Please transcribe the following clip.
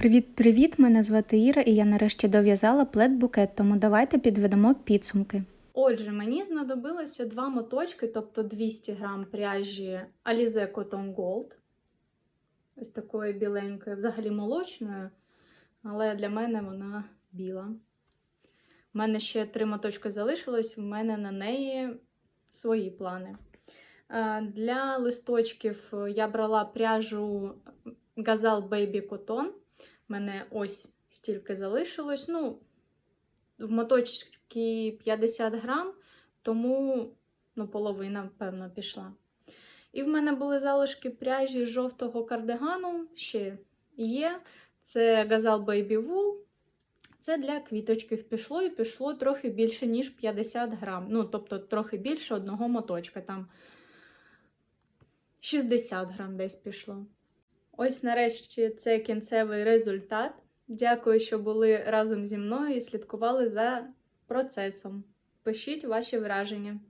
Привіт-привіт! Мене звати Іра, і я нарешті дов'язала плед-букет, тому давайте підведемо підсумки. Отже, мені знадобилося два моточки, тобто 200 грам пряжі Alize Cotton Gold. Ось такої біленької, взагалі молочної, але для мене вона біла. У мене ще три моточки залишилось, в мене на неї свої плани. Е, Для листочків я брала пряжу Gazal Baby Cotton. Мене ось стільки залишилось. Ну, в моточки 50 грам, тому ну, половина, певно, пішла. І в мене були залишки пряжі жовтого кардигану, ще є. Це Gazal Baby Wool. Це для квіточків пішло і пішло трохи більше, ніж 50 грам. Ну, тобто, трохи більше одного моточка. Там 60 грам десь пішло. Ось нарешті це кінцевий результат. Дякую, що були разом зі мною і слідкували за процесом. Пишіть ваші враження.